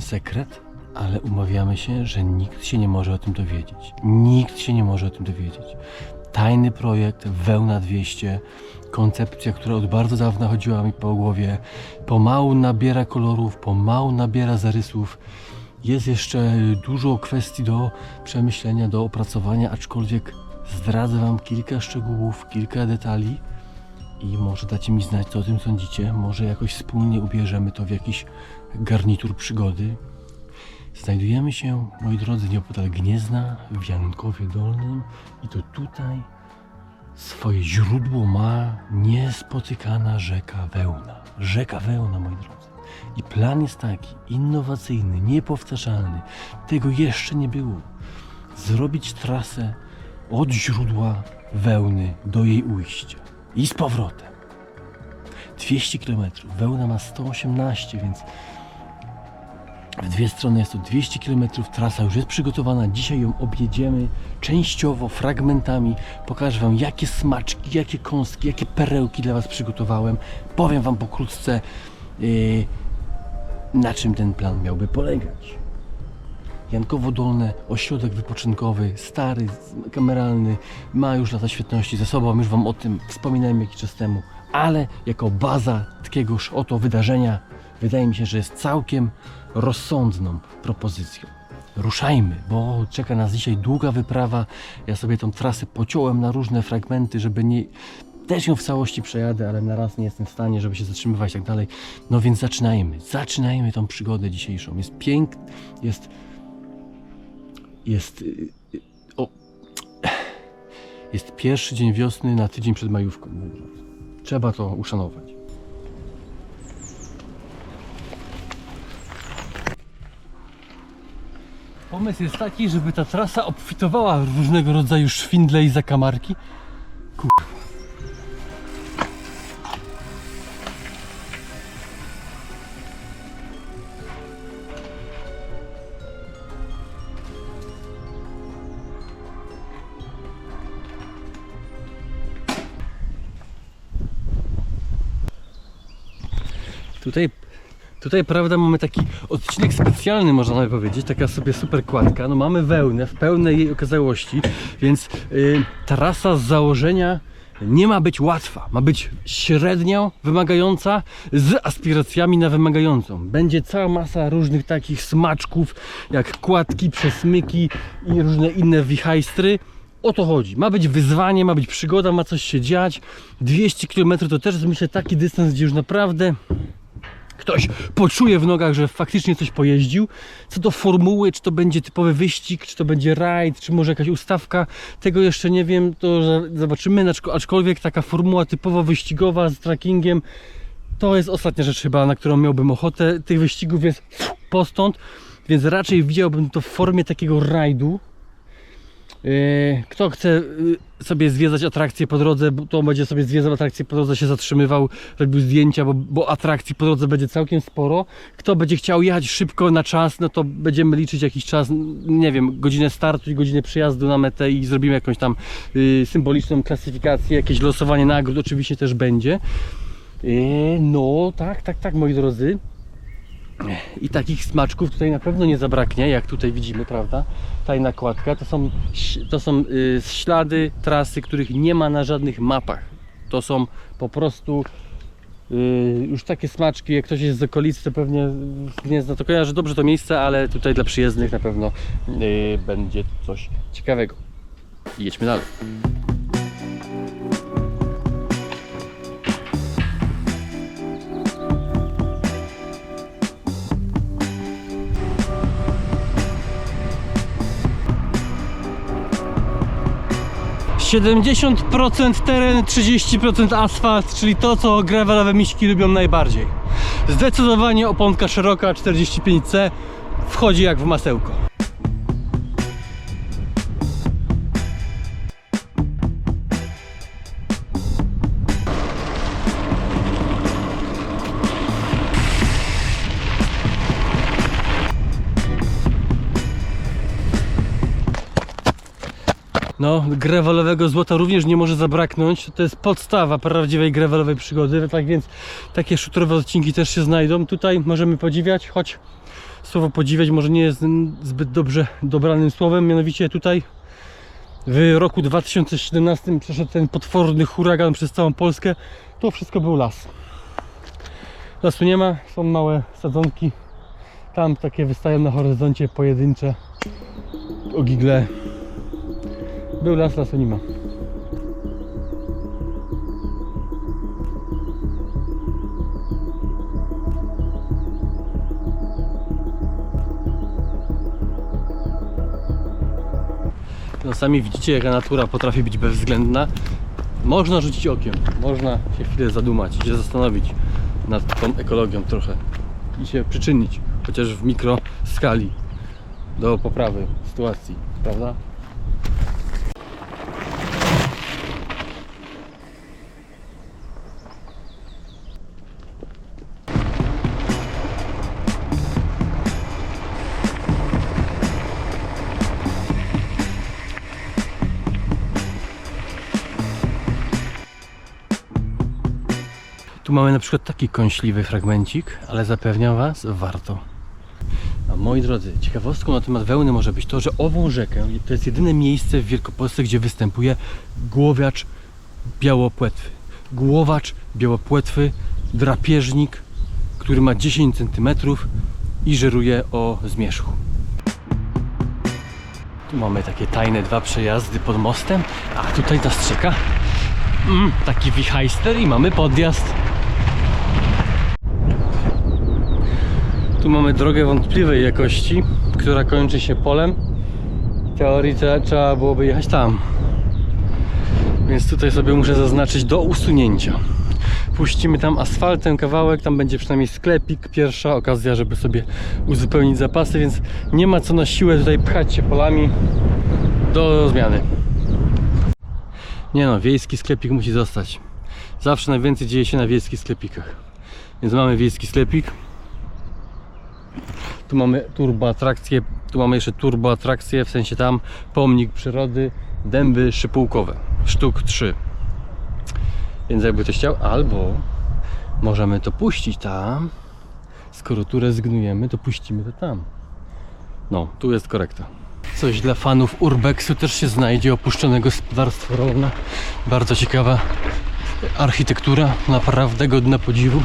Sekret, ale umawiamy się, że nikt się nie może o tym dowiedzieć. Nikt się nie może o tym dowiedzieć. Tajny projekt Wełna 200, koncepcja, która od bardzo dawna chodziła mi po głowie, pomału nabiera kolorów, pomału nabiera zarysów. Jest jeszcze dużo kwestii do przemyślenia, do opracowania, aczkolwiek zdradzę Wam kilka szczegółów, kilka detali i może dacie mi znać, co o tym sądzicie. Może jakoś wspólnie ubierzemy to w jakiś garnitur przygody. Znajdujemy się, moi drodzy, nieopodal Gniezna, w Jankowie Dolnym i to tutaj swoje źródło ma niespotykana rzeka Wełna. Rzeka Wełna, moi drodzy. I plan jest taki, innowacyjny, niepowtarzalny. Tego jeszcze nie było. Zrobić trasę od źródła wełny do jej ujścia. I z powrotem. 200 km. Wełna ma 118, więc w dwie strony jest to 200 km. Trasa już jest przygotowana. Dzisiaj ją objedziemy częściowo, fragmentami. Pokażę Wam, jakie smaczki, jakie kąski, jakie perełki dla Was przygotowałem. Powiem Wam pokrótce, yy, na czym ten plan miałby polegać. Jankowo Dolne, ośrodek wypoczynkowy, stary, kameralny, ma już lata świetności ze sobą, już Wam o tym wspominałem jakiś czas temu, ale jako baza takiegoż oto wydarzenia wydaje mi się, że jest całkiem rozsądną propozycją. Ruszajmy, bo czeka nas dzisiaj długa wyprawa. Ja sobie tą trasę pociąłem na różne fragmenty, żeby nie. Też ją w całości przejadę, ale na raz nie jestem w stanie, żeby się zatrzymywać i tak dalej. No więc zaczynajmy, zaczynajmy tą przygodę dzisiejszą. Jest piękny, jest jest. y, O, jest pierwszy dzień wiosny na tydzień przed majówką. Trzeba to uszanować. Pomysł jest taki, żeby ta trasa obfitowała w różnego rodzaju szwindle i zakamarki. Kur... Tutaj, tutaj prawda mamy taki odcinek specjalny można by powiedzieć, taka sobie super kładka. No mamy wełnę w pełnej jej okazałości, więc y, trasa z założenia nie ma być łatwa, ma być średnio wymagająca z aspiracjami na wymagającą. Będzie cała masa różnych takich smaczków, jak kładki, przesmyki i różne inne wichajstry. O to chodzi. Ma być wyzwanie, ma być przygoda, ma coś się dziać. 200 km to też jest myślę taki dystans, gdzie już naprawdę ktoś poczuje w nogach, że faktycznie coś pojeździł. Co do formuły, czy to będzie typowy wyścig, czy to będzie rajd, czy może jakaś ustawka, tego jeszcze nie wiem, to zobaczymy. Aczko- Aczkolwiek taka formuła typowo wyścigowa z trackingiem, to jest ostatnia rzecz chyba, na którą miałbym ochotę. Tych wyścigów jest postąd, więc raczej widziałbym to w formie takiego rajdu. Yy, Kto chce yy, sobie zwiedzać atrakcje po drodze, to będzie sobie zwiedzał atrakcje po drodze, się zatrzymywał, robił zdjęcia, bo, bo atrakcji po drodze będzie całkiem sporo. Kto będzie chciał jechać szybko na czas, no to będziemy liczyć jakiś czas, nie wiem, godzinę startu i godzinę przyjazdu na metę i zrobimy jakąś tam yy, symboliczną klasyfikację, jakieś losowanie nagród oczywiście też będzie. No tak, tak, tak moi drodzy. I takich smaczków tutaj na pewno nie zabraknie, jak tutaj widzimy, prawda? Taj nakładka to są, to są y, ślady trasy, których nie ma na żadnych mapach. To są po prostu y, już takie smaczki, jak ktoś jest z okolicy, to pewnie nie zna, to kojarzy dobrze to miejsce, ale tutaj dla przyjezdnych na pewno y, będzie coś ciekawego. I jedźmy dalej. Siedemdziesiąt procent teren, 30% asfalt, czyli to, co gravelowe miśki lubią najbardziej. Zdecydowanie oponka szeroka 45C wchodzi jak w masełko. Grewelowego złota również nie może zabraknąć. To jest podstawa prawdziwej grewelowej przygody. Tak więc takie szutrowe odcinki też się znajdą. Tutaj możemy podziwiać, choć słowo podziwiać może nie jest zbyt dobrze dobranym słowem. Mianowicie tutaj w roku 2017 przeszedł ten potworny huragan przez całą Polskę. To wszystko był las. Lasu nie ma, są małe sadzonki. Tam takie wystają na horyzoncie pojedyncze ogigle. Był las, lasu nie ma. No sami widzicie jaka natura potrafi być bezwzględna. Można rzucić okiem, można się chwilę zadumać i się zastanowić nad tą ekologią trochę i się przyczynić, chociaż w mikroskali do poprawy sytuacji, prawda? Tu mamy na przykład taki kąśliwy fragmencik, ale zapewniam Was, warto. A moi drodzy, ciekawostką na temat wełny może być to, że ową rzekę to jest jedyne miejsce w Wielkopolsce, gdzie występuje głowiacz białopłetwy. Głowacz białopłetwy, drapieżnik, który ma 10 cm i żeruje o zmierzchu. Tu mamy takie tajne dwa przejazdy pod mostem, a tutaj nas czeka mm, taki wichajster i mamy podjazd. Tu mamy drogę wątpliwej jakości, która kończy się polem. W teorii trzeba, trzeba byłoby jechać tam. Więc tutaj sobie muszę zaznaczyć do usunięcia. Puścimy tam asfaltem kawałek, tam będzie przynajmniej sklepik. Pierwsza okazja, żeby sobie uzupełnić zapasy, więc nie ma co na siłę tutaj pchać się polami do zmiany. Nie no, wiejski sklepik musi zostać. Zawsze najwięcej dzieje się na wiejskich sklepikach. Więc mamy wiejski sklepik. Tu mamy turboatrakcje, tu mamy jeszcze turboatrakcje, w sensie tam pomnik przyrody, dęby szypułkowe, sztuk 3. Więc jakby ktoś chciał, albo możemy to puścić tam, skoro tu rezygnujemy, to puścimy to tam. No, tu jest korekta. Coś dla fanów Urbexu też się znajdzie, opuszczone gospodarstwo rolne. Bardzo ciekawa architektura, naprawdę godna podziwu.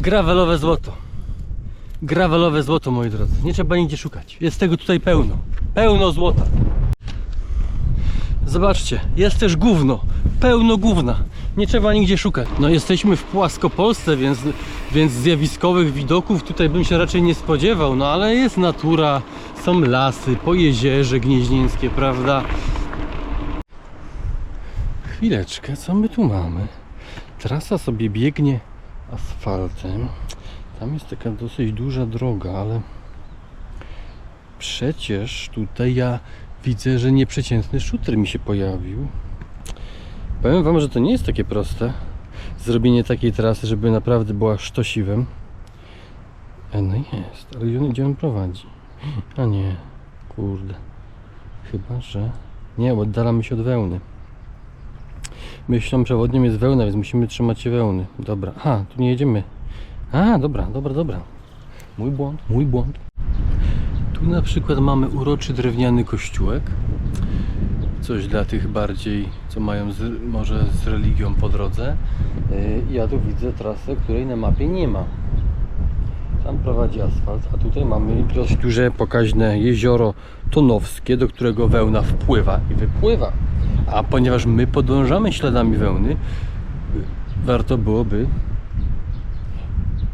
Gravelowe złoto. Gravelowe złoto, moi drodzy. Nie trzeba nigdzie szukać. Jest tego tutaj pełno. Pełno złota. Zobaczcie, jest też gówno. Pełno gówna. Nie trzeba nigdzie szukać. No jesteśmy w Płaskopolsce, więc, więc zjawiskowych widoków tutaj bym się raczej nie spodziewał. No ale jest natura, są lasy, po jezierze gnieźnieńskie, prawda? Chwileczkę, co my tu mamy? Trasa sobie biegnie asfaltem. Tam jest taka dosyć duża droga, ale przecież tutaj ja widzę, że nieprzeciętny shooter mi się pojawił. Powiem Wam, że to nie jest takie proste. Zrobienie takiej trasy, żeby naprawdę była sztosiwem. E, no jest, ale gdzie on, prowadzi? A nie, kurde. Chyba, że... Nie, oddalamy się od wełny. Myślą przewodnią jest wełna, więc musimy trzymać się wełny. Dobra. Aha, tu nie jedziemy. A, dobra, dobra, dobra. Mój błąd, mój błąd. Tu na przykład mamy uroczy drewniany kościółek. Coś dla tych bardziej, co mają z, może z religią po drodze. Yy, Ja tu widzę trasę, której na mapie nie ma. Tam prowadzi asfalt, a tutaj mamy dość duże, pokaźne jezioro tonowskie, do którego wełna wpływa i wypływa. A ponieważ my podążamy śladami wełny, warto byłoby.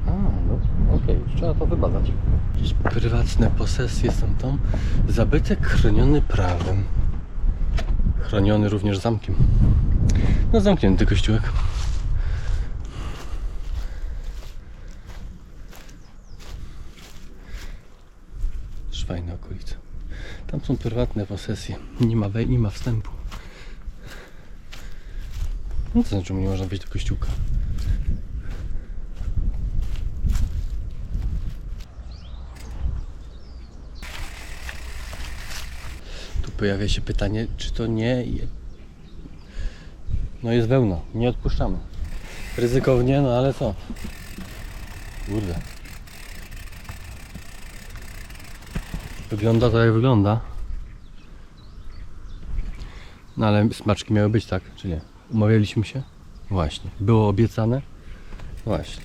A, no okej, trzeba to wybadać. Jakieś prywatne posesje są tam. Zabytek chroniony prawem. Chroniony również zamkiem. No zamknięty kościółek. Fajna okolica. Tam są prywatne posesje. Nie ma, nie ma wstępu. No to znaczy, nie można wejść do kościółka. Tu pojawia się pytanie, czy to nie. No jest wełna, nie odpuszczamy. Ryzykownie, no ale co? Kurde. Wygląda to jak wygląda. No ale smaczki miały być, tak? Czy nie? Umawialiśmy się? Właśnie. Było obiecane? Właśnie.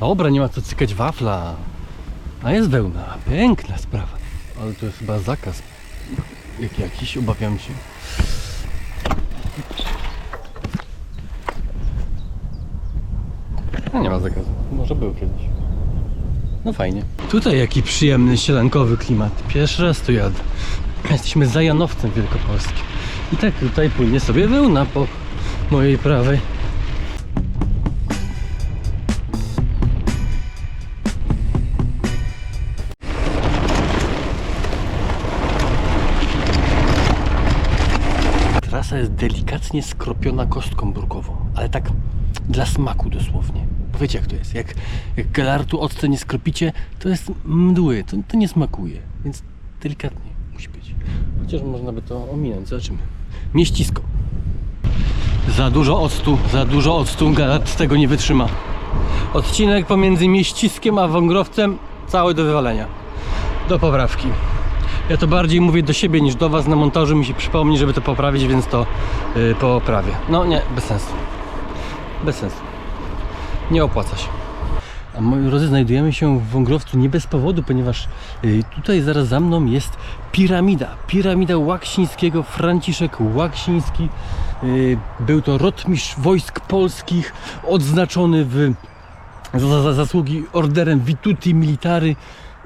Dobra, nie ma co cykać wafla. A jest wełna. Piękna sprawa. Ale to jest chyba zakaz. Jak jakiś, obawiam się. No nie ma zakazu. Może był kiedyś. No fajnie. Tutaj jaki przyjemny, sielankowy klimat. Pierwszy raz tu jadę. Jesteśmy za Janowcem Wielkopolskim. I tak tutaj płynie sobie wełna po mojej prawej. Trasa jest delikatnie skropiona kostką brukową, ale tak dla smaku dosłownie. Wiecie jak to jest? Jak, jak galartu octu nie skropicie, to jest mdły, to, to nie smakuje. Więc delikatnie musi być. Chociaż można by to ominąć, zobaczymy. Mieścisko. Za dużo octu, za dużo octu, galart z tego nie wytrzyma. Odcinek pomiędzy mieściskiem a wągrowcem cały do wywalenia. Do poprawki. Ja to bardziej mówię do siebie niż do Was. Na montażu mi się przypomni, żeby to poprawić, więc to yy, poprawię. No nie, bez sensu. Bez sensu. Nie opłaca się. A moi drodzy, znajdujemy się w Wągrowcu nie bez powodu, ponieważ y, tutaj zaraz za mną jest piramida. Piramida Łaksińskiego, Franciszek Łaksiński. Y, Był to rotmistrz wojsk polskich, odznaczony w, za, za zasługi orderem Vituti Military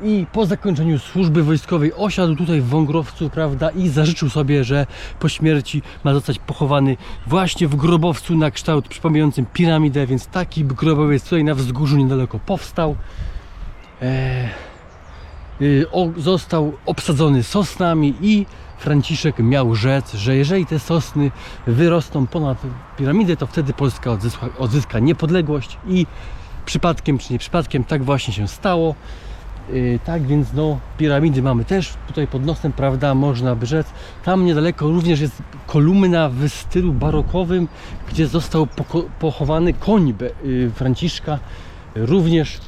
i po zakończeniu służby wojskowej osiadł tutaj w Wągrowcu, prawda, i zażyczył sobie, że po śmierci ma zostać pochowany właśnie w grobowcu na kształt przypominającym piramidę, więc taki grobowiec tutaj na wzgórzu niedaleko powstał. Eee, y, o, został obsadzony sosnami i Franciszek miał rzec, że jeżeli te sosny wyrosną ponad piramidę, to wtedy Polska odzyska, odzyska niepodległość i przypadkiem czy nie przypadkiem tak właśnie się stało. Yy, tak więc no piramidy mamy też tutaj pod nosem, prawda, można by rzec. Tam niedaleko również jest kolumna w stylu barokowym, gdzie został pochowany koń yy, Franciszka. Również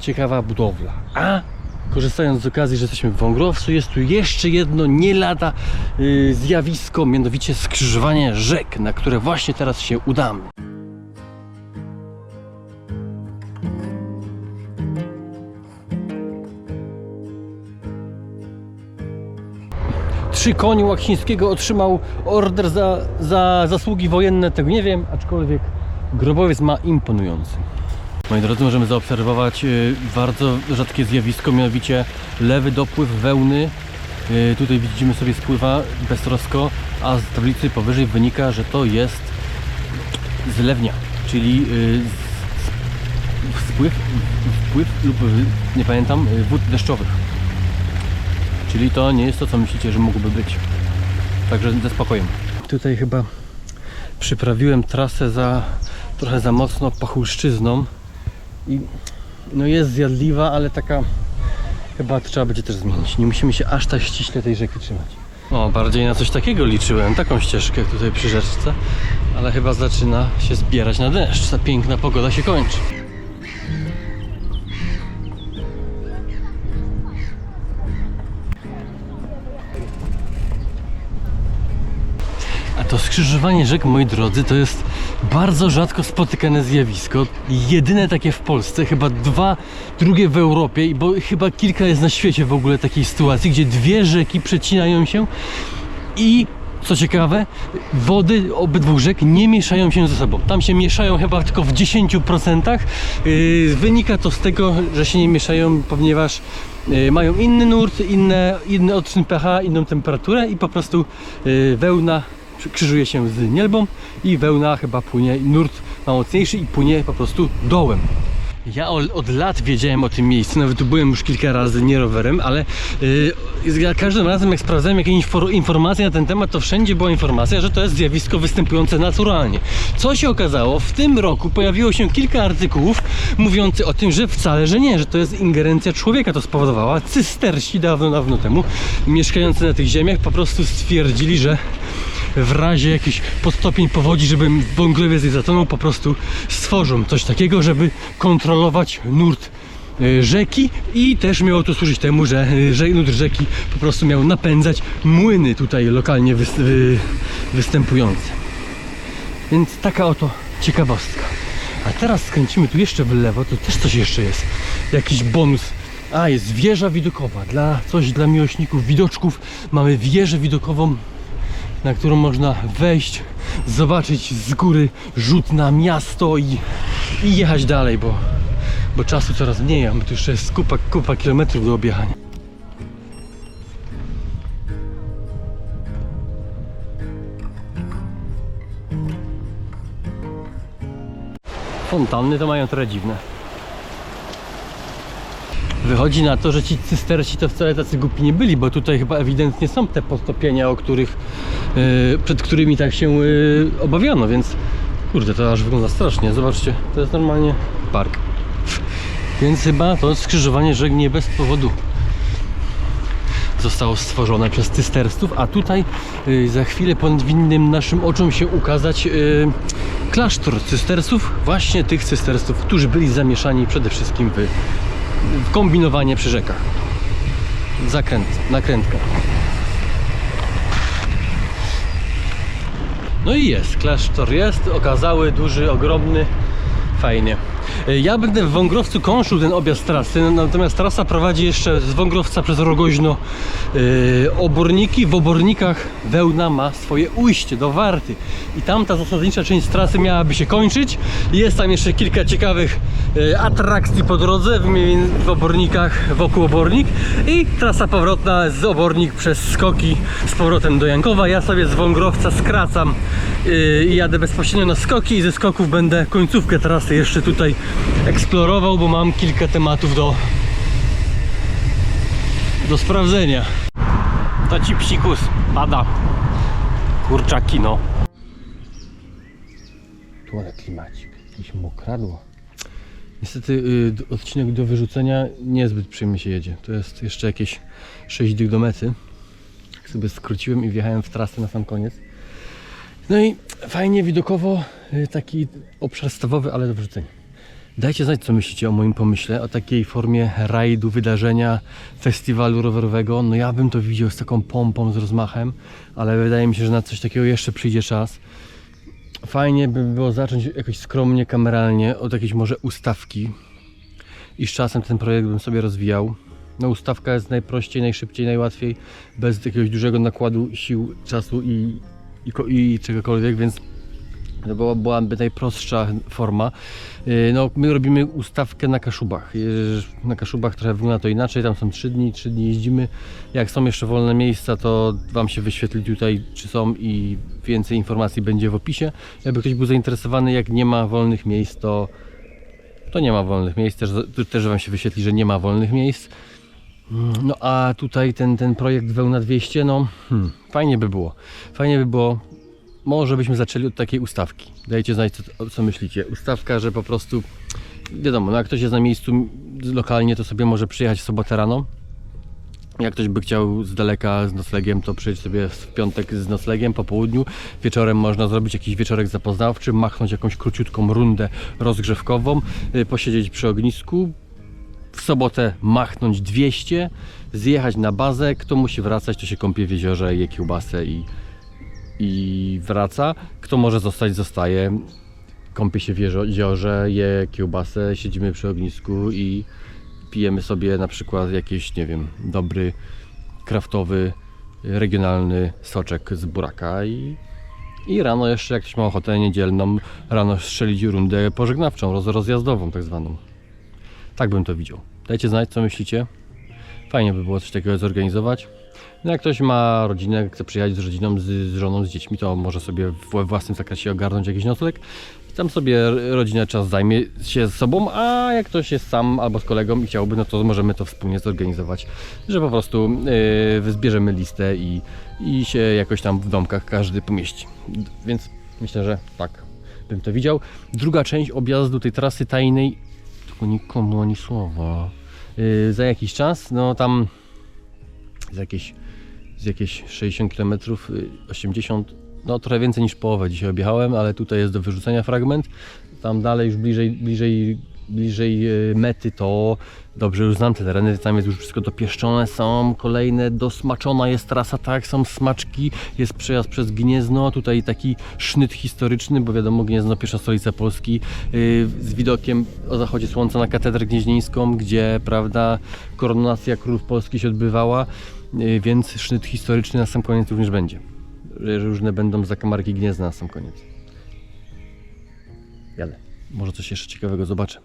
ciekawa budowla. A korzystając z okazji, że jesteśmy w Wągrowcu, jest tu jeszcze jedno nie lada yy, zjawisko, mianowicie skrzyżowanie rzek, na które właśnie teraz się udamy. Trzy konie Łaksińskiego otrzymał order za, za zasługi wojenne, tego nie wiem, aczkolwiek grobowiec ma imponujący. Moi drodzy, możemy zaobserwować y, bardzo rzadkie zjawisko, mianowicie lewy dopływ wełny. Y, Tutaj widzimy sobie spływa beztrosko, a z tablicy powyżej wynika, że to jest zlewnia, czyli y, spływ, wpływ lub nie pamiętam, wód deszczowych. Czyli to nie jest to, co myślicie, że mogłoby być. Także ze spokojem. Tutaj chyba przyprawiłem trasę za trochę za mocno pachulszczyzną i no jest zjadliwa, ale taka chyba trzeba będzie też zmienić. Nie musimy się aż tak ściśle tej rzeki trzymać. O, bardziej na coś takiego liczyłem, taką ścieżkę tutaj przy rzeczce, ale chyba zaczyna się zbierać na deszcz. Ta piękna pogoda się kończy. Skrzyżowanie rzek, moi drodzy, to jest bardzo rzadko spotykane zjawisko. Jedyne takie w Polsce, chyba dwa drugie w Europie, bo chyba kilka jest na świecie w ogóle takiej sytuacji, gdzie dwie rzeki przecinają się i Co ciekawe, wody obydwu rzek nie mieszają się ze sobą. Tam się mieszają chyba tylko w 10%. Yy, wynika to z tego, że się nie mieszają, ponieważ yy, mają inny nurt, inne, inny odczyn pH, inną temperaturę i po prostu yy, wełna krzyżuje się z nielbą i wełna chyba płynie, nurt ma mocniejszy i płynie po prostu dołem. Ja od, lat wiedziałem o tym miejscu, nawet byłem już kilka razy, nie rowerem, ale yy, za każdym razem jak sprawdzałem jakieś infor, informacje na ten temat, to wszędzie była informacja, że to jest zjawisko występujące naturalnie. Co się okazało? W tym roku pojawiło się kilka artykułów mówiących o tym, że wcale, że nie, że to jest ingerencja człowieka to spowodowała. Cystersi dawno, dawno temu, mieszkający na tych ziemiach, po prostu stwierdzili, że w razie jakichś podstopień powodzi, żeby wągrowiec nie zatonął, po prostu stworzą coś takiego, żeby kontrolować nurt e, rzeki i też miało to służyć temu, że e, że nurt rzeki po prostu miał napędzać młyny tutaj lokalnie wys- wy- występujące. Więc taka oto ciekawostka. A teraz skręcimy tu jeszcze w lewo, to też coś jeszcze jest. Jakiś bonus. A, jest wieża widokowa. Dla, coś dla miłośników widoczków. Mamy wieżę widokową na którą można wejść, zobaczyć z góry rzut na miasto i, i jechać dalej, bo, bo czasu coraz mniej, a tu jeszcze jest kupa, kupa kilometrów do objechania. Fontanny to mają trochę dziwne. Wychodzi na to, że ci cysterci to wcale tacy głupi nie byli, bo tutaj chyba ewidentnie są te podtopienia, o których, yy, przed którymi tak się yy, obawiano, więc kurde, to aż wygląda strasznie. Zobaczcie, to jest normalnie park. Więc chyba to skrzyżowanie rzek nie bez powodu zostało stworzone przez cysterstów, a tutaj yy, za chwilę powinnym naszym oczom się ukazać yy, klasztor cystersów, właśnie tych cysterstów, którzy byli zamieszani przede wszystkim w kombinowanie przy rzekach. Zakręt, nakrętka. No i jest, klasztor jest, okazały, duży, ogromny, fajnie. E, Ja będę w Wągrowcu kończył ten objazd trasy, no, natomiast trasa prowadzi jeszcze z Wągrowca przez Rogoźno e, oborniki. W obornikach wełna ma swoje ujście do Warty i tam ta zasadnicza część trasy miałaby się kończyć. Jest tam jeszcze kilka ciekawych e, atrakcji po drodze w, obornikach, wokół obornik i trasa powrotna z obornik przez skoki z powrotem do Jankowa. Ja sobie z Wągrowca skracam i jadę bezpośrednio na skoki i ze skoków będę końcówkę trasy jeszcze tutaj eksplorował, bo mam kilka tematów do do sprawdzenia. To ci psikus pada. Kurczaki no. Tu ale klimacik, jakieś mokradło. Niestety y, odcinek do wyrzucenia niezbyt przyjemnie się jedzie. To jest jeszcze jakieś 6 dych do mety. Tak sobie skróciłem i wjechałem w trasę na sam koniec. No i fajnie widokowo y, taki obszar stawowy, ale do wyrzucenia. Dajcie znać, co myślicie o moim pomyśle, o takiej formie rajdu, wydarzenia, festiwalu rowerowego. No ja bym to widział z taką pompą, z rozmachem, ale wydaje mi się, że na coś takiego jeszcze przyjdzie czas. Fajnie by było zacząć jakoś skromnie, kameralnie od jakiejś może ustawki i z czasem ten projekt bym sobie rozwijał. No ustawka jest najprościej, najszybciej, najłatwiej, bez jakiegoś dużego nakładu sił, czasu i, i, i czegokolwiek, więc to była, byłaby najprostsza forma. Yy, No, my robimy ustawkę na Kaszubach. Yy, Na Kaszubach trochę wygląda to inaczej, tam są 3 dni, 3 dni jeździmy. Jak są jeszcze wolne miejsca, to Wam się wyświetli tutaj, czy są i więcej informacji będzie w opisie. Jakby ktoś był zainteresowany, jak nie ma wolnych miejsc, to, to nie ma wolnych miejsc. Też, też Wam się wyświetli, że nie ma wolnych miejsc. No a tutaj ten, ten projekt Wełna 200, no hmm, fajnie by było. Fajnie by było, może byśmy zaczęli od takiej ustawki. Dajcie znać, co, co myślicie. Ustawka, że po prostu, wiadomo, no jak ktoś jest na miejscu lokalnie, to sobie może przyjechać w sobotę rano. Jak ktoś by chciał z daleka z noclegiem, to przyjść sobie w piątek z noclegiem po południu. Wieczorem można zrobić jakiś wieczorek zapoznawczy, machnąć jakąś króciutką rundę rozgrzewkową, y, posiedzieć przy ognisku, w sobotę machnąć 200, zjechać na bazę. Kto musi wracać, to się kąpie w jeziorze, je kiełbasę i, i wraca. Kto może zostać, zostaje. Kąpie się w jeziorze, je kiełbasę, siedzimy przy ognisku i pijemy sobie na przykład jakiś, nie wiem, dobry, kraftowy regionalny soczek z buraka i, i rano jeszcze, jak ktoś ma ochotę niedzielną, rano strzelić rundę pożegnawczą, roz, rozjazdową tak zwaną. Tak bym to widział. Dajcie znać, co myślicie. Fajnie by było coś takiego zorganizować. No jak ktoś ma rodzinę, chce przyjechać z rodziną, z, z żoną, z dziećmi, to może sobie we własnym zakresie ogarnąć jakiś nocleg. Tam sobie rodzina czas zajmie się z sobą, a jak ktoś jest sam albo z kolegą i chciałby, no to możemy to wspólnie zorganizować, że po prostu yy, zbierzemy listę i, i się jakoś tam w domkach każdy pomieści. Więc myślę, że tak bym to widział. Druga część objazdu tej trasy tajnej, tylko nikomu ani słowa. Yy, za jakiś czas, no tam z jakieś, z jakieś 60 km, y, 80, no trochę więcej niż połowę dzisiaj objechałem, ale tutaj jest do wyrzucenia fragment. Tam dalej już bliżej, bliżej, bliżej y, mety to dobrze już znam te tereny, tam jest już wszystko dopieszczone, są kolejne, dosmaczona jest trasa, tak, są smaczki, jest przejazd przez Gniezno, tutaj taki sznyt historyczny, bo wiadomo Gniezno, pierwsza stolica Polski, y, z widokiem o zachodzie słońca na katedrę gnieźnieńską, gdzie, prawda, koronacja królów Polski się odbywała, więc sznyt historyczny na sam koniec również będzie. Y, Różne będą zakamarki Gniezna na sam koniec. Jadę. Może coś jeszcze ciekawego zobaczę.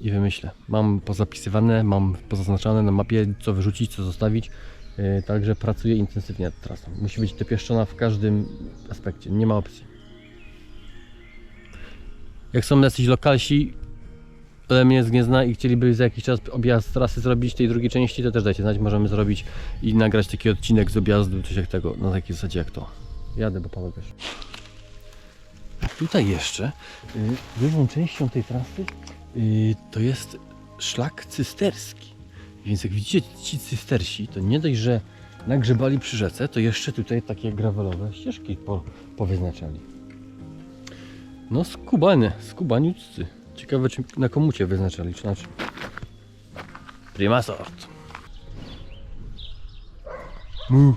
I wymyślę. Mam pozapisywane, mam pozaznaczane na mapie, co wyrzucić, co zostawić. Yy, Także pracuję intensywnie nad trasą. Musi być dopieszczona w każdym aspekcie. Nie ma opcji. Jak są jacyś lokalsi ode mnie z Gniezna i chcieliby za jakiś czas objazd trasy zrobić tej drugiej części, to też dajcie znać. Możemy zrobić i nagrać taki odcinek z objazdu, coś jak tego, na takiej zasadzie jak to. Jadę, bo Paweł. Tutaj jeszcze y, dużą częścią tej trasy y, to jest szlak cysterski. Więc jak widzicie ci cystersi, to nie dość, że nagrzebali przy rzece, to jeszcze tutaj takie gravelowe ścieżki po, powyznaczali. No skubane, skubaniuccy. Ciekawe czy na komucie wyznaczali, czy na czym. Prima sort. Mu.